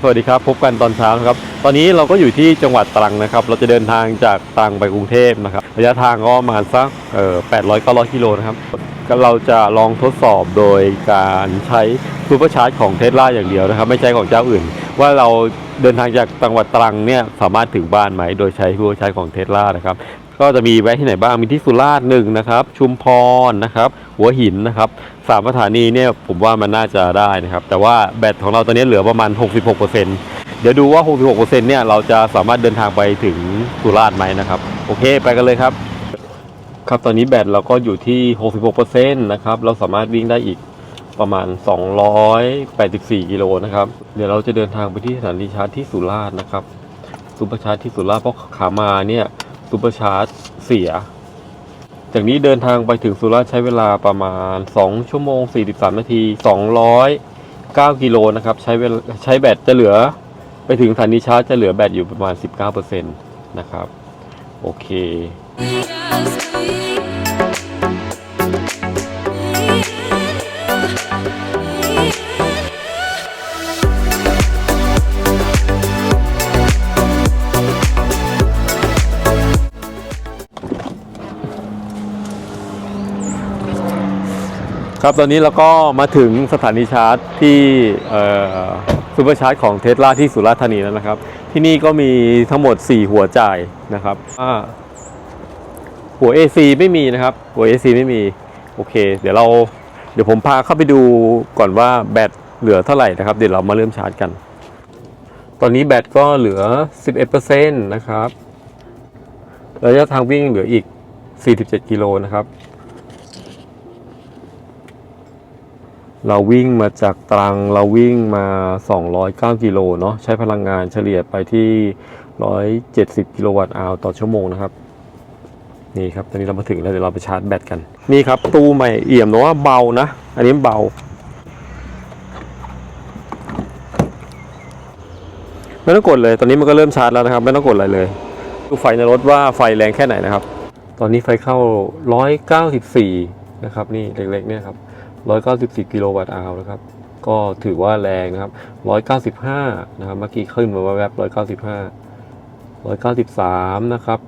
สวัสดีครับ พบกันตอนเช้าครับ ตอนนี้เราก็อยู่ที่จังหวัดตรังนะครับ เราจะเดินทางจากตรังไปกรุงเทพนะครับ ระยะทางก็ประมาณสักเอ่อ800 900กิโลนะครับก็เราจะลองทดสอบโดยการใช้ซูเปอร์ชาร์จของเทสลาอย่างเดียวนะครับ ไม่ใช่ของเจ้าอื่น ว่าเราเดินทางจากจังหวัดตรังเนี่ยสามารถถึงบ้านไหม โดยใช้ซูเปอร์ชาร์จของเทสลานะครับ ก็จะมีแวะที่ไหนบ้างมีที่สุราษฎร์หนึ่งนะครับ ชุมพรนะครับ หัวหินนะครับสามสถานีเนี่ยผมว่ามันน่าจะได้นะครับ แต่ว่าแบตของเราตอนนี้เหลือประมาณ 66%เดี๋ยวดูว่า 66%เนี่ยเราจะสามารถเดินทางไปถึงสุราษฎร์ไหมนะครับ โอเคไปกันเลยครับ ครับตอนนี้แบตเราก็อยู่ที่ 66%นะครับเราสามารถวิ่งได้อีกประมาณ 284 กิโลนะครับ เดี๋ยวเราจะเดินทางไปที่สถานีชาร์จที่สุราษฎร์นะครับซูเปอร์ชาร์จที่สุราษฎร์เพราะขามาเนี่ย ซูเปอร์ชาร์จเสีย จากนี้เดินทางไปถึงสุราษฎร์ใช้เวลาประมาณ 2 ชั่วโมง 43 นาที 209 กิโลนะครับ ใช้เวลาใช้แบตจะเหลือ ไปถึงสถานีชาร์จจะเหลือแบตอยู่ประมาณ 19%นะครับ โอเค ครับตอนนี้เราก็มาถึงสถานีชาร์จที่ซูเปอร์ชาร์จของเทสลาที่สุราษฎร์ธานีแล้วนะครับ ที่นี่ก็มีทั้งหมด 4 หัวจ่ายนะครับหัว AC ไม่มีนะครับ หัว AC ไม่มี โอเค เดี๋ยวเราเดี๋ยวผมพาเข้าไปดูก่อนว่าแบตเหลือเท่าไหร่นะครับ เดี๋ยวเรามาเริ่มชาร์จกัน ตอนนี้แบตก็เหลือ 11%นะครับระยะทางวิ่งเหลืออีก 47 กิโลนะครับ เราวิ่งมาจากตรังเราวิ่งมา 209 กิโลเนาะใช้พลังงานเฉลี่ยไปที่ 170 กิโลวัตต์อาวต่อชั่วโมงนะครับ นี่ครับ ตอนนี้เรามาถึงแล้วเดี๋ยวเราไปชาร์จแบตกัน นี่ครับ ตู้ใหม่เอี่ยมแต่ว่าเบานะ อันนี้เบา ไม่ต้องกดเลย ตอนนี้มันก็เริ่มชาร์จแล้วนะครับ ไม่ต้องกดอะไรเลย ดูไฟในรถว่าไฟแรงแค่ไหนนะครับ ตอนนี้ไฟเข้า 194 นะครับ นี่เล็กๆเนี่ยครับ 194 กิโลวัตต์อาวนะครับ ก็ถือว่าแรงนะครับ 195 นะครับ เมื่อกี้ขึ้นมาแวบ195 193 นะครับ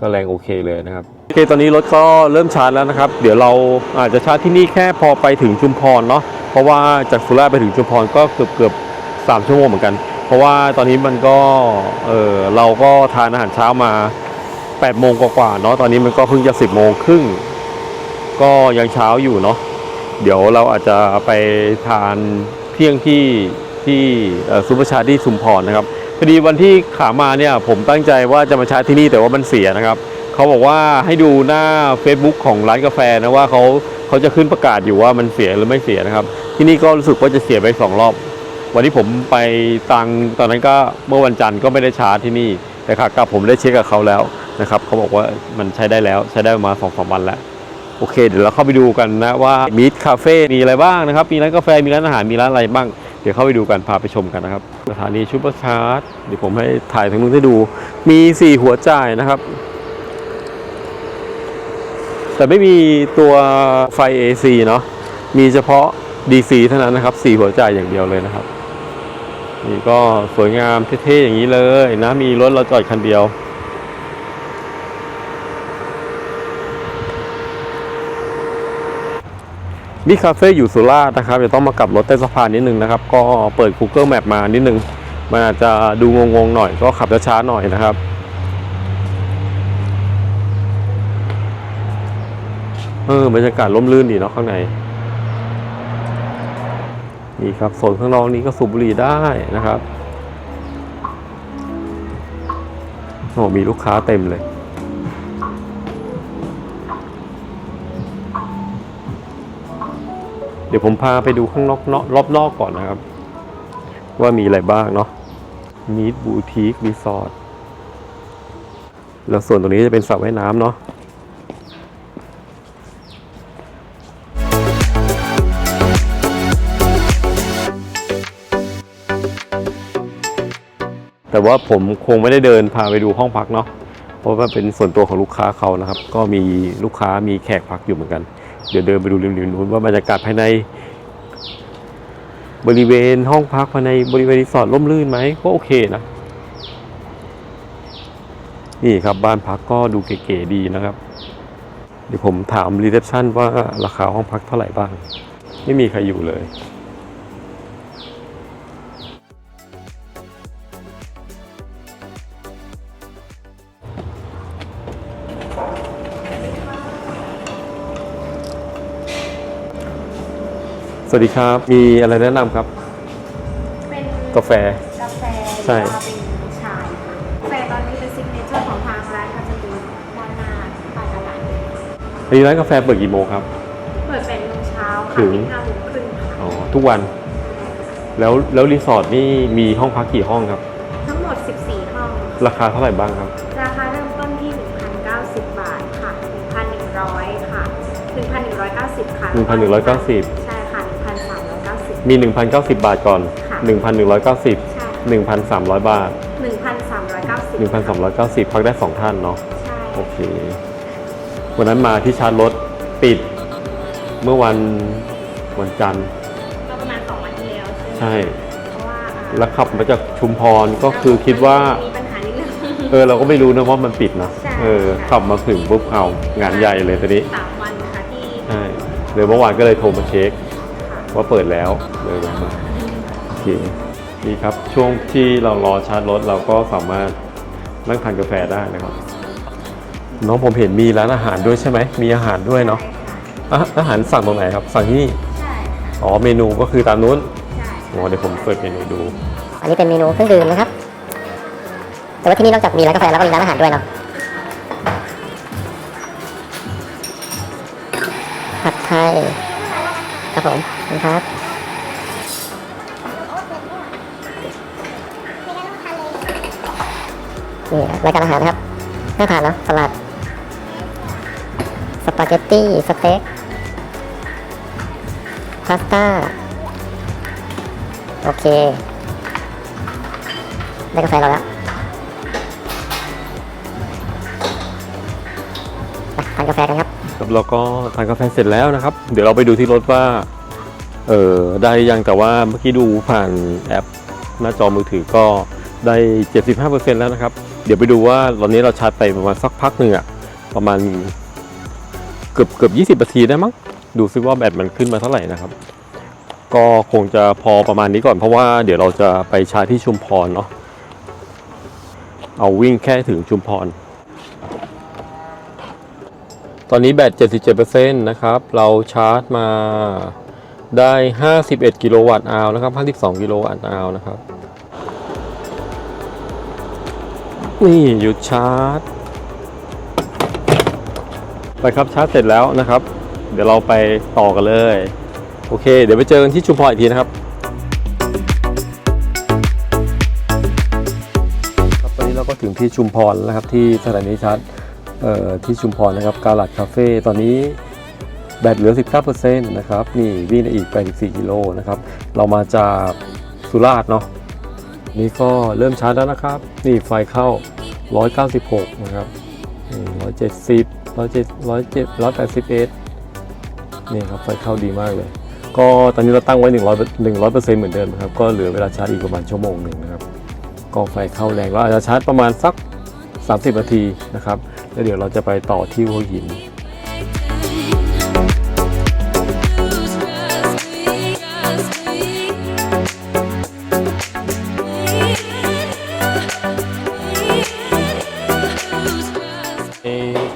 ก็แรงโอเคเลยนะครับ โอเคตอนนี้รถก็เริ่มชาร์จแล้วนะครับ เดี๋ยวเราอาจจะชาร์จที่นี่แค่พอไปถึงชุมพรเนาะ เพราะว่าจากสุราษฎร์ไปถึงชุมพรก็เกือบเกือบสามชั่วโมงเหมือนกัน เพราะว่าตอนนี้มันก็ เออเราก็ทานอาหารเช้ามา8โมงกว่าๆเนาะ ตอนนี้มันก็เพิ่งจะ 10โมงครึ่ง ก็ยังเช้าอยู่เนาะ เดี๋ยวเราอาจจะไปทานเที่ยงที่ที่ซูเปอร์ชาร์ที่ชุมพรนะครับพอดีวันที่ขามาเนี่ยผมตั้งใจว่าจะมาชาร์จที่นี่แต่ว่ามันเสียนะครับเขาบอกว่าให้ดูหน้า Facebook ของร้านกาแฟนะว่าเขาเขาจะขึ้นประกาศอยู่ว่ามันเสียหรือไม่เสียนะครับ ที่นี่ก็รู้สึกว่าจะเสียไปสองรอบ วันที่ผมไปตังตอนนั้นก็เมื่อวันจันทร์ก็ไม่ได้ชาร์จที่นี่แต่ขากลับผมได้เช็คกับเขาแล้วนะครับเขาบอกว่ามันใช้ได้แล้วใช้ได้มาสองสามวันแล้ว โอเค เดี๋ยวเราเข้าไปดูกันนะว่ามีคาเฟ่มีอะไรบ้างนะครับ มีร้านกาแฟ มีร้านอาหาร มีร้านอะไรบ้าง เดี๋ยวเข้าไปดูกัน พาไปชมกันนะครับ สถานีซูเปอร์ชาร์จ เดี๋ยวผมให้ถ่ายทางนู้นให้ดู มี 4 หัวจ่ายนะครับ แต่ไม่มีตัวไฟ AC เนาะ มีเฉพาะ DC เท่านั้นนะครับ 4 หัวจ่ายอย่างเดียวเลยนะครับ นี่ก็สวยงามเท่ๆอย่างนี้เลยนะ มีรถเราจอดคันเดียว มีคาเฟ่อยู่สุราษฎร์นะครับจะต้องมากลับรถใต้สะพานนิดนึงนะครับ ก็เปิด Google Map มานิดนึง มันอาจจะดูงงๆหน่อยก็ขับช้าๆหน่อยนะครับเออบรรยากาศร่มรื่นดีเนาะข้างในนี่ครับโซนข้างนอกนี้ก็สูบบุหรี่ได้นะครับโอ้มีลูกค้าเต็มเลย เดี๋ยวผมพาไปดูข้างนอกเนาะรอบนอกก่อนนะครับ ว่ามีอะไรบ้างเนาะมีดบูทีครีสอร์ทแล้วส่วนตรงนี้จะเป็นสระว่ายน้ำเนาะแต่ว่าผมคงไม่ได้เดินพาไปดูห้องพักเนาะเพราะว่าเป็นส่วนตัวของลูกค้าเขานะครับ ก็มีลูกค้ามีแขกพักอยู่เหมือนกัน เดี๋ยวเดินไปดูริมๆนู้นว่าบรรยากาศภายใน บริเวณห้องพักภายในบริเวณรีสอร์ทร่มรื่นไหมก็โอเคนะนี่ครับบ้านพักก็ดูเก๋ๆดีนะครับ เดี๋ยวผมถามรีเซพชันว่าราคาห้องพักเท่าไหร่บ้าง ไม่มีใครอยู่เลย สวัสดีครับ มีอะไรแนะนำครับ เป็นกาแฟกาแฟใช่ หรือว่าเป็นชายค่ะกาแฟตอนนี้เป็นซิกเนเจอร์ของทางร้านก็จะมีด้านหน้าปลายตลาดอันนี้ร้านกาแฟเปิดกี่โมงครับ เปิดเป็นโมงเช้าถึค่ะงห้าโมงครึ่งค่ะอ๋อ ทุกวัน แล้วแล้วรีสอร์ทนี่มีห้องพักกี่ห้องครับ ทั้งหมด 14 ห้อง ราคาเท่าไหร่บ้างครับ ราคาเริ่มต้นที่ 1,090 บาทค่ะ 1,100 ค่ะ 1,190 ค่ะ1,190ใช่ค่ะ1,390 มี 1,090 บาทก่อน ค่ะ 1,190 ใช่1,300 บาท 1,390 1,390 พักได้ 2 ท่านเนาะ ใช่โอเค วันนั้นมาที่ชาร์จรถปิด เมื่อวันวันจันทร์ก็ประมาณ2วันที่แล้วใช่ไหมใช่ เพราะว่าอ่าแล้วขับมาจากชุมพรก็คือคิดว่า มีปัญหานิดนึง เออเราก็ไม่รู้นะว่ามันปิดนะใช่ เออขับมาถึงปุ๊บเอางานใหญ่เลยตอนนี้ สามวันค่ะที่ใช่เลยเมื่อวานก็เลยโทรมาเช็คค่ะ ว่าเปิดแล้วเลยแวะมาโอเคดีครับช่วงที่เรารอชาร์จรถเราก็สามารถนั่งทานกาแฟได้นะครับน้องผมเห็นมีร้านอาหารด้วยใช่ไหมมีอาหารด้วยเนาะอะอาหารสั่งตรงไหนครับ สั่งที่นี่ใช่ค่ะอ๋อเมนูก็คือตามนู้นใช่อ๋อเดี๋ยวผมเปิดเมนูดู อันนี้เป็นเมนูเครื่องดื่มนะครับ แต่ว่าที่นี่นอกจากมีร้านกาแฟแล้วก็มีร้านอาหารด้วยเนาะผัดไทย ครับผมขอบคุณครับนี่รายการอาหารนะครับน่าทานเนอะสลัด สปาเกตตี้ สเต็ก พาสต้า โอเค ได้กาแฟเราแล้วไปทานกาแฟกัน ครับครับเราก็ทานกาแฟเสร็จแล้วนะครับ เดี๋ยวเราไปดูที่รถว่าเออได้ยังแต่ว่าเมื่อกี้ดูผ่านแอปหน้าจอมือถือก็ได้ 75%แล้วนะครับ เดี๋ยวไปดูว่าตอนนี้เราชาร์จไปประมาณสักพักหนึ่งอะประมาณเกือบเกือบ20นาทีได้มั้งดูซิว่าแบตมันขึ้นมาเท่าไหร่นะครับ ก็คงจะพอประมาณนี้ก่อนเพราะว่าเดี๋ยวเราจะไปชาร์จที่ชุมพรเนาะเอาวิ่งแค่ถึงชุมพร ตอนนี้แบต 77%นะครับ เราชาร์จมาได้ 51 กิโลวัตต์อาวนะครับ 52 กิโลวัตต์อาวนะครับ นี่หยุดชาร์จ ไปครับชาร์จเสร็จแล้วนะครับ เดี๋ยวเราไปต่อกันเลย โอเค เดี๋ยวไปเจอกันที่ชุมพรอีกทีนะครับครับตอนนี้เราก็ถึงที่ชุมพรแล้วครับที่สถานีชาร์จ ที่ชุมพรนะครับกาลัดคาเฟ่ตอนนี้แบตเหลือ 19%นะครับนี่วิ่งได้อีก84กิโลนะครับเรามาจากสุราษฎร์เนาะนี่ก็เริ่มชาร์จแล้วนะครับ นี่ไฟเข้า 196 นะครับ 170 170 181 นี่ครับไฟเข้าดีมากเลย ก็ตอนนี้เราตั้งไว้ 100 100%เหมือนเดิมนะครับ ก็เหลือเวลาชาร์จอีกประมาณชั่วโมงหนึ่งนะครับ ก็ไฟเข้าแรงก็อาจจะชาร์จประมาณสัก 30 นาทีนะครับ แล้วเดี๋ยวเราจะไปต่อที่หัวหิน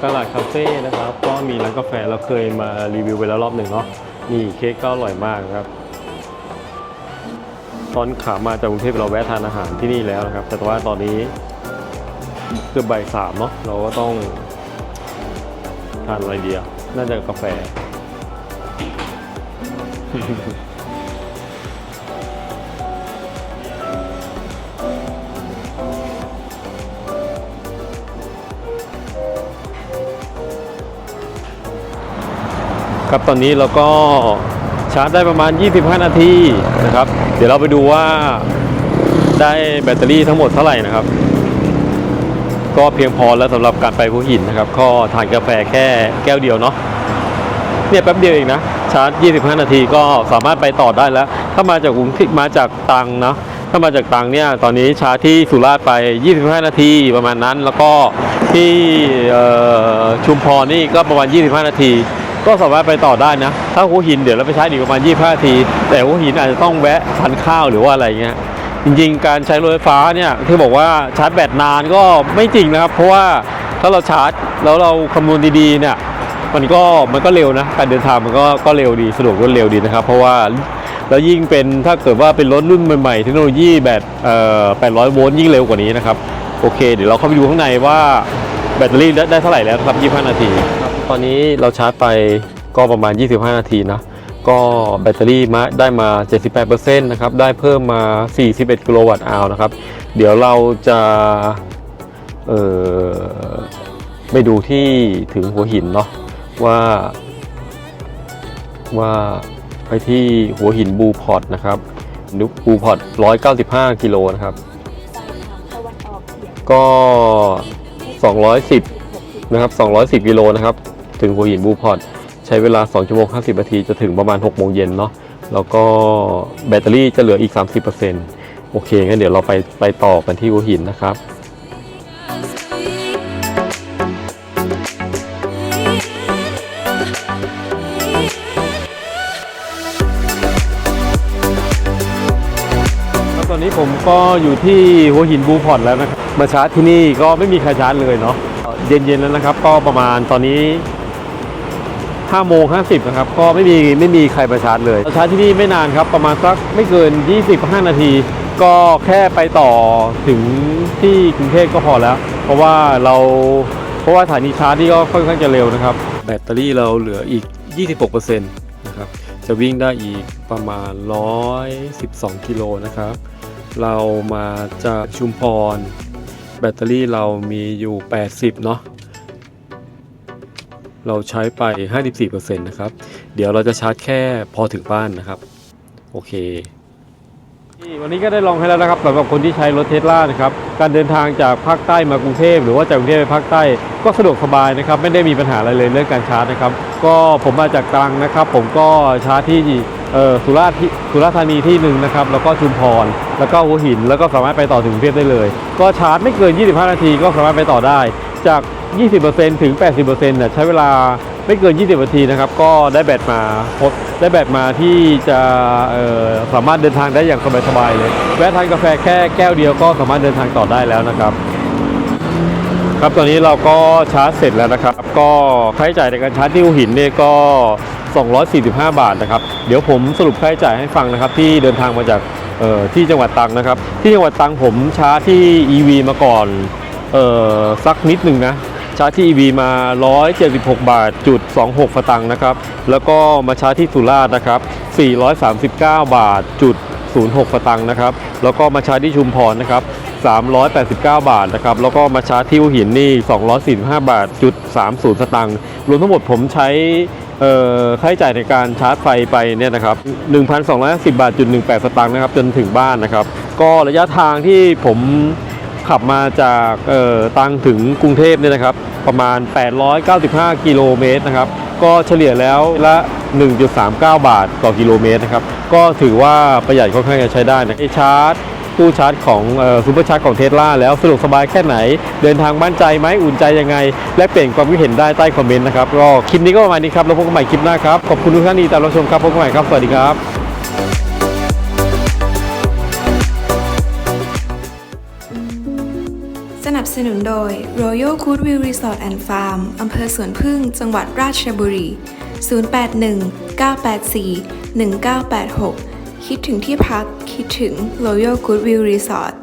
ตลาดคาเฟ่นะครับ ก็มีร้านกาแฟเราเคยมารีวิวไปแล้วรอบหนึ่งเนาะนี่เค้กก็อร่อยมากครับ ตอนขามาจากกรุงเทพเราแวะทานอาหารที่นี่แล้วนะครับ แต่ว่าตอนนี้ เกือบบ่ายสามเนาะเราก็ต้องทานอะไรเดียว น่าจะกาแฟ ครับตอนนี้เราก็ชาร์จได้ประมาณ 25 นาทีนะครับ เดี๋ยวเราไปดูว่าได้แบตเตอรี่ทั้งหมดเท่าไหร่นะครับ ก็เพียงพอแล้วสำหรับการไปหัวหินนะครับ ก็ทานกาแฟแค่แก้วเดียวเนาะเนี่ยแป๊บเดียวเองนะชาร์จ 25 นาทีก็สามารถไปต่อได้แล้ว ถ้ามาจากกรุงเทพมาจากตังเนาะถ้ามาจากตังเนี่ยตอนนี้ชาร์จที่สุราษฎร์ไป 25 นาทีประมาณนั้น แล้วก็ที่ชุมพรนี่ก็ประมาณ 25 นาที ก็สามารถไปต่อได้นะ ถ้าหัวหินเดี๋ยวเราไปใช้อีกประมาณ 25 นาที แต่หัวหินอาจจะต้องแวะทานข้าวหรือว่าอะไรเงี้ย จริงๆ การใช้รถไฟฟ้าเนี่ยที่บอกว่าชาร์จแบตนานก็ไม่จริงนะครับ เพราะว่าถ้าเราชาร์จแล้วเราคำนวณดีๆเนี่ยมันก็มันก็เร็วนะการเดินทางมันก็ก็เร็วดีสะดวกรวดเร็วดีนะครับ เพราะว่าแล้วยิ่งเป็นถ้าเกิดว่าเป็นรถรุ่นใหม่ๆเทคโนโลยีแบบเอ่อ800 โวลต์ยิ่งเร็วกว่านี้นะครับโอเค เดี๋ยวเราเข้าไปดูข้างในว่าแบตเตอรี่ได้ได้เท่าไหร่แล้วครับ 25 นาทีครับตอนนี้เราชาร์จไปก็ประมาณ 25 นาทีนะ ก็แบตเตอรี่มาได้มา 78%นะครับ ได้เพิ่มมา 41 กิโลวัตต์อาวนะครับ เดี๋ยวเราจะเออไปดูที่ถึงหัวหินเนาะว่า ว่าไปที่หัวหินบูพอร์ตนะครับนุบูพอร์ต 195 กิโลนะครับ ก็ 210 นะครับ 210 กิโลนะครับ ถึงหัวหินบูพอร์ต ช้เวลา 2 ชั่วโมง 50 นาที จะถึงประมาณ 6 โมงเย็นเนาะแล้วก็แบตเตอรี่จะเหลืออีก 30%โอเคงั้นเดี๋ยวเราไปไปต่อกันที่หัวหินนะครับตอนนี้ผมก็อยู่ที่หัวหินบูพอร์ตแล้วนะครับมาชาร์จที่นี่ก็ไม่มีใครชาร์จเลยเนาะเย็นๆแล้วนะครับ ก็ประมาณตอนนี้ 5โมง50นะครับก็ไม่มีไม่มีใครมาชาร์จเลยชาร์จที่นี่ไม่นานครับประมาณสักไม่เกิน 25 นาที ก็แค่ไปต่อถึงที่กรุงเทพก็พอแล้ว เพราะว่าเราเพราะว่าสถานีชาร์จที่ก็ค่อนข้างจะเร็วนะครับ แบตเตอรี่เราเหลืออีก 26%นะครับจะวิ่งได้อีกประมาณ 112 กิโลนะครับ เรามาจากชุมพร แบตเตอรี่เรามีอยู่ 80 เนาะ เราใช้ไป 54%นะครับ เดี๋ยวเราจะชาร์จแค่พอถึงบ้านนะครับ โอเค วันนี้ก็ได้ลองให้แล้วนะครับสำหรับคนที่ใช้รถเทสลานะครับ การเดินทางจากภาคใต้มากรุงเทพหรือว่าจากกรุงเทพไปภาคใต้ก็สะดวกสบายนะครับ ไม่ได้มีปัญหาอะไรเลยเรื่องการชาร์จนะครับ ก็ผมมาจากตรังนะครับ ผมก็ชาร์จที่สุราษฎร์สุราษฎร์ธานีที่หนึ่งนะครับ แล้วก็ชุมพร แล้วก็หัวหิน แล้วก็สามารถไปต่อถึงกรุงเทพได้เลย ก็ชาร์จไม่เกิน 25 นาทีก็สามารถไปต่อได้ จาก 20%ถึง 80%เนี่ยใช้เวลาไม่เกิน 20 นาทีนะครับ ก็ได้แบตมาพบได้แบตมาที่จะสามารถเดินทางได้อย่างสบายๆเลย แวะทานกาแฟแค่แก้วเดียวก็สามารถเดินทางต่อได้แล้วนะครับ ครับตอนนี้เราก็ชาร์จเสร็จแล้วนะครับ ก็ค่าใช้จ่ายในการชาร์จที่หินเนี่ยก็ 245 บาทนะครับ เดี๋ยวผมสรุปค่าใช้จ่ายให้ฟังนะครับ ที่เดินทางมาจากที่จังหวัดตรังนะครับ ที่จังหวัดตรังผมชาร์จที่ EV มาก่อนออสักนิดหนึ่งนะ ชาร์จที่ EV มา 176 บาทจุด26สตางค์นะครับ แล้วก็มาชาร์จที่สุราษฎร์นะครับ 439 บาทจุด06สตางค์นะครับ แล้วก็มาชาร์จที่ชุมพรนะครับ 389 บาทนะครับ แล้วก็มาชาร์จที่หัวหินนี่ 245 บาทจุด30สตางค์ รวมทั้งหมดผมใช้เอ่อค่าใช้จ่ายในการชาร์จไฟไปเนี่ยนะครับ 1,210 บาทจุด18สตางค์นะครับ จนถึงบ้านนะครับ ก็ระยะทางที่ผม ขับมาจากตังถึงกรุงเทพเนี่ยนะครับ ประมาณ 895 กิโลเมตรนะครับ ก็เฉลี่ยแล้วละ 1.39 บาทต่อกิโลเมตรนะครับ ก็ถือว่าประหยัดค่อนข้างจะใช้ได้นะไอชาร์จตู้ชาร์จของซูเปอร์ชาร์จของเทสลาแล้วสะดวกสบายแค่ไหน เดินทางมั่นใจไหมอุ่นใจยังไง และเปลี่ยนความคิดเห็นได้ใต้คอมเมนต์นะครับก็คลิปนี้ก็ประมาณนี้ครับ แล้วพบกันใหม่คลิปหน้าครับ ขอบคุณทุกท่านที่ติดตามรับชมครับ พบกันใหม่ครับ สวัสดีครับ นับสนุนโดย Royal Goodwill Resort and Farm อำเภอสวนพึ่ง จังหวัดราชบุรี 081 984 1986 คิดถึงที่พัก คิดถึง Royal Goodwill Resort